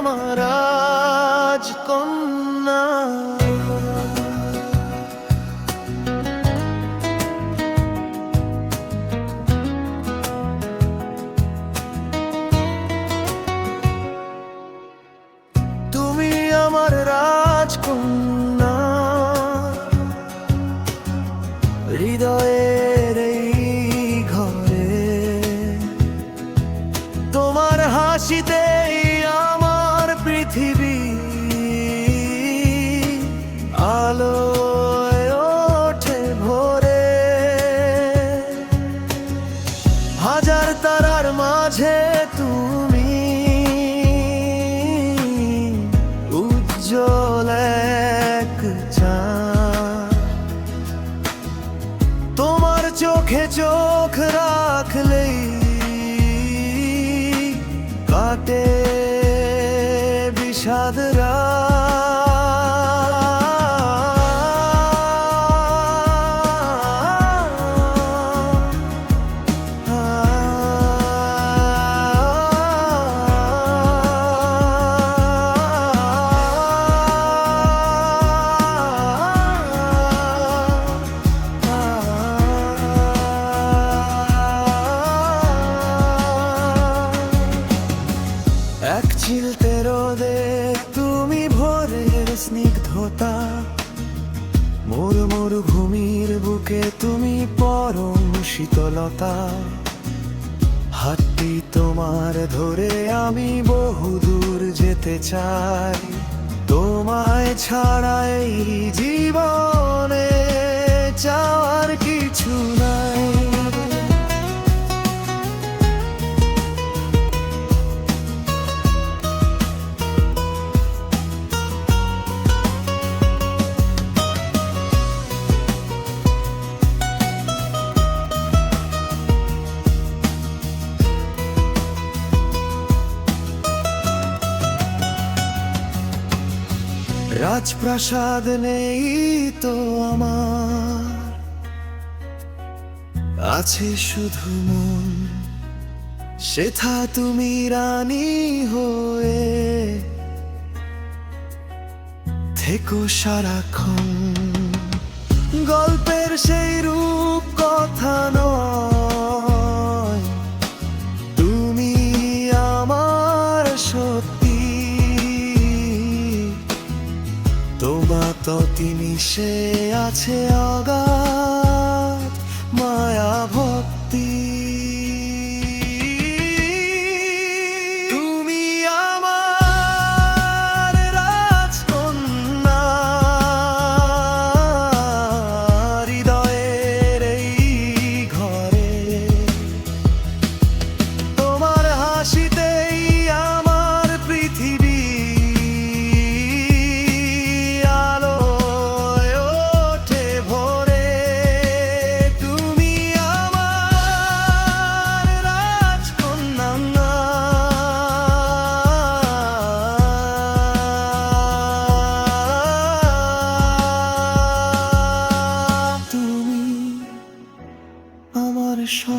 আমার আজ কন্যা তুমি আমার রাজকন্যা হৃদয়ের এই ঘরে তোমার হাসিতে মাঝে তুমি উজ্জ্বল এক তোমার চোখে চোখ রাখলেই স্নিগ্ধতা মোর মরুভূমির বুকে তুমি পরম শীতলতা। হাতটি তোমার ধরে আমি বহুদূর যেতে চাই। তোমায় ছাড়াই জীবনে রাজপ্রাসাদ নেই তো আমার। আছে শুধু মন সেথা তুমি রানী হয়ে। থেকো সারাক্ষণ, গল্পের সেই রূপ মাত তিনি সে আছে আগা। 说